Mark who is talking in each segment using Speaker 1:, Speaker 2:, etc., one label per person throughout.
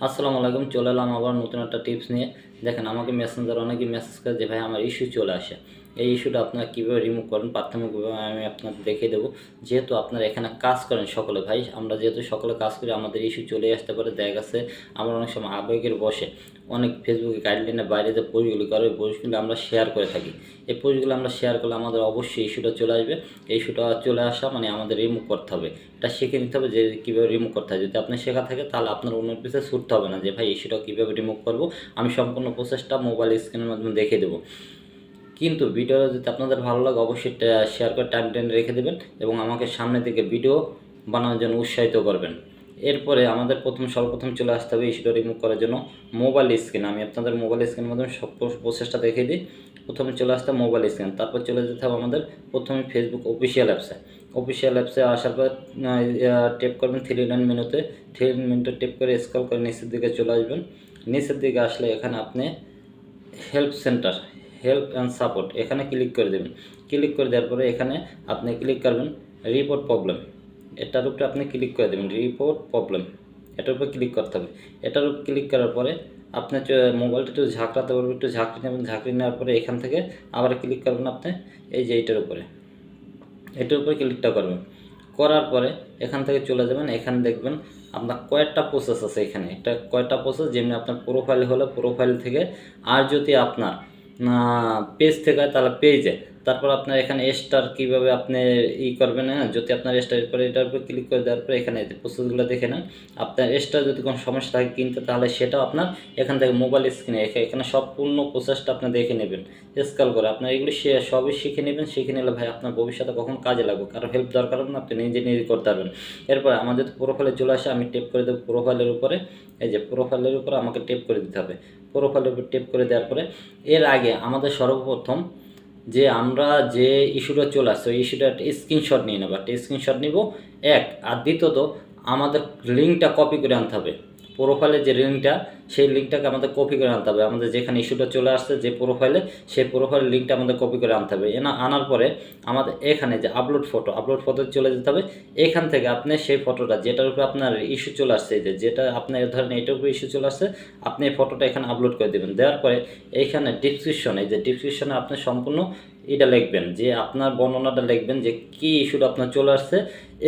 Speaker 1: আসসালামু আলাইকুম চলে এলাম আবার নতুন একটা টিপস নিয়ে। দেখেন, আমাকে মেসেঞ্জার অনেকে মেসেজ করে যে, ভাই, আমার ইস্যু চলে আসে। এই ইস্যুটা আপনারা কীভাবে রিমুভ করেন? প্রাথমিকভাবে আমি আপনাদের দেখিয়ে দেবো। যেহেতু আপনারা এখানে কাজ করেন সকলে, ভাই, আমরা যেহেতু সকলে কাজ করি, আমাদের ইস্যু চলে আসতে পারে। দেখা গেছে, আমরা অনেক সময় আবেগের বসে অনেক ফেসবুকে গাইডলাইনের বাইরে যে পোস্টগুলি করে, ওই পোস্টগুলি আমরা শেয়ার করে থাকি। এই পোস্টগুলো আমরা শেয়ার করলে আমাদের অবশ্যই ইস্যুটা চলে আসবে। এই ইস্যুটা চলে আসা মানে আমাদের রিমুভ করতে হবে। এটা শিখে নিতে হবে যে, কীভাবে রিমুভ করতে হয়। যদি আপনি শেখা থাকে, তাহলে আপনার অন্য পিছিয়ে ছুটতে হবে না যে, ভাই ইস্যুটা কীভাবে রিমুভ করব? আমি সম্পূর্ণ প্রসেসটা মোবাইল স্ক্রিনের মাধ্যমে দেখিয়ে দেবো। কিন্তু ভিডিওটা যদি আপনাদের ভালো লাগে, অবশ্যই শেয়ার করে টাইম টেন রেখে দেবেন এবং আমাকে সামনে থেকে ভিডিও বানানোর জন্য উৎসাহিত করবেন। এরপরে আমাদের প্রথম, সর্বপ্রথম চলে আসতে হবে ইস্যুটা রিমুভ করার জন্য মোবাইল স্ক্রিন আমি আপনাদের মোবাইল স্ক্রিনের মাধ্যমে সব প্রসেসটা দেখিয়ে দিই। প্রথমে চলে আসতে মোবাইল স্ক্রিন তারপর চলে যেতে হবে আমাদের প্রথমে ফেসবুক অফিসিয়াল অ্যাপসে অফিসিয়াল অ্যাপসে আসার পর টেপ করবেন থ্রি লাইন মেনুতে থ্রি মিনিটে টেপ করে স্ক্রল করে নিচের দিকে চলে আসবেন। নিচের দিকে আসলে এখানে আপনি help center help and support এখানে ক্লিক করে দেবেন। ক্লিক করে দেওয়ার পরে এখানে আপনি ক্লিক করবেন রিপোর্ট প্রবলেম এটার উপরে আপনি ক্লিক করে দেবেন রিপোর্ট প্রবলেম এটার উপরে ক্লিক করতে হবে। এটার উপর ক্লিক করার পরে আপনি মোবাইলটা একটু ঝাঁকড়াতে পারবেন, একটু ঝাঁকড়ি নেবেন, ঝাঁকড়ি নেওয়ার পরে এখান থেকে আবার ক্লিক করবেন আপনি। এই যে এইটার উপরে। এটার উপরে ক্লিকটা করবেন। করার পরে এখান থেকে চলে যাবেন, এখানে দেখবেন আপনার কয়েকটা প্রসেস আছে এখানে। একটা কয়েকটা প্রসেস যেমনি আপনার প্রোফাইল হলে প্রোফাইল থেকে আর যদি আপনার পেজ থেকে তাহলে পেজে তারপর আপনার এখানে স্টার কীভাবে আপনি ই করবেন হ্যাঁ? যদি আপনার স্টার পরে এটার উপরে ক্লিক করে দেওয়ার পরে এখানে প্রসেসগুলো দেখে নেন। আপনার স্টার যদি কোনো সমস্যা থাকে কিনতে, তাহলে সেটাও আপনার এখান থেকে মোবাইল স্ক্রিনে এখানে সম্পূর্ণ প্রসেসটা আপনি দেখে নেবেন। স্কেল করে আপনার এগুলি সে সবই শিখে নেবেন, শিখে নিলে ভাই আপনার ভবিষ্যতে কখন কাজে লাগবে কারও হেল্প দরকার হবে না, আপনি নিজে নিজে করতে পারবেন। এরপর আমাদের প্রোফাইলে চলে আসে, আমি টেপ করে দেবো প্রোফাইলের উপরে। এই যে প্রোফাইলের উপরে আমাকে টেপ করে দিতে হবে। প্রোফাইলের উপর টেপ করে দেওয়ার পরে এর আগে আমাদের সর্বপ্রথম যে আমরা যে ইস্যুটা চলে আসছে, ওই ইস্যুটা একটা স্ক্রিনশট নিয়ে নেব। একটা স্ক্রিনশট নিব। এক, আর দ্বিতীয়ত, আমাদের লিঙ্কটা কপি করে আনতে হবে। প্রোফাইলে যে লিঙ্কটা সেই লিঙ্কটাকে আমাদের কপি করে আনতে হবে। আমাদের যেখানে ইস্যুটা চলে আসছে, যে প্রোফাইলে সেই প্রোফাইলের লিঙ্কটা আমাদের কপি করে আনতে হবে। এনা, আনার পরে আমাদের এখানে যে আপলোড ফটো আপলোড ফটো চলে যেতে হবে। এখান থেকে আপনি সেই ফটোটা যেটার উপরে আপনার ইস্যু চলে আসছে যে যেটা আপনার ধরেন এটার উপরে ইস্যু চলে আসছে, আপনি এই ফটোটা এখানে আপলোড করে দেবেন। দেওয়ার পরে এইখানে ডিসক্রিপশন যে ডিসক্রিপশনে আপনি সম্পূর্ণ এটা লিখবেন, যে আপনার বর্ণনাটা লিখবেন, যে কী ইস্যুটা আপনার চলে আসছে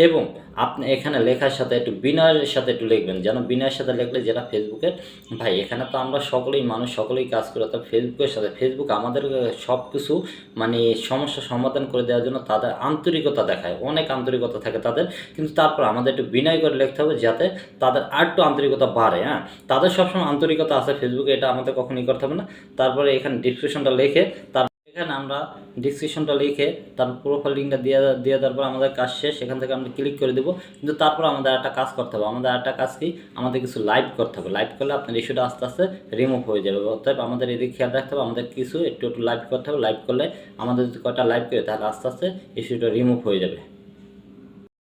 Speaker 1: এবং আপনি এখানে লেখার সাথে একটু বিনয়ের সাথে একটু লিখবেন। যেন বিনয়ের সাথে লিখলে যেটা ফেসবুকের ভাই, এখানে তো আমরা সকলেই মানুষ, সকলেই কাজ করি, অর্থাৎ ফেসবুকের সাথে। ফেসবুক আমাদের সব কিছু মানে সমস্যা সমাধান করে দেওয়ার জন্য তাদের আন্তরিকতা দেখায়। অনেক আন্তরিকতা থাকে তাদের, কিন্তু তারপর আমাদের একটু বিনয় করে লিখতে হবে যাতে তাদের আর একটু আন্তরিকতা বাড়ে হ্যাঁ? তাদের সবসময় আন্তরিকতা আছে ফেসবুকে, এটা আমাদের কখনই করতে হবে না। তারপরে এখানে ডিসক্রিপশনটা লেখে তার এখানে আমরা ডিসক্রিপশনটা লিখে তার প্রোফাইল লিঙ্কটা দিয়ে দিয়ে দেওয়ার পর আমাদের কাজ শেষ। সেখান থেকে আমরা ক্লিক করে দেবো। কিন্তু তারপর আমাদের একটা কাজ করতে হবে। আমাদের একটা কাজ কি? আমাদের কিছু লাইভ করতে হবে। লাইভ করলে আপনার ইস্যুটা আস্তে আস্তে রিমুভ হয়ে যাবে। অর্থাৎ আমাদের এদিকে খেয়াল রাখতে হবে। আমাদের কিছু একটু একটু লাইভ করতে হবে। লাইভ করলে আমাদের যদি কয়টা লাইভ করে তাহলে আস্তে আস্তে ইস্যুটা রিমুভ হয়ে যাবে।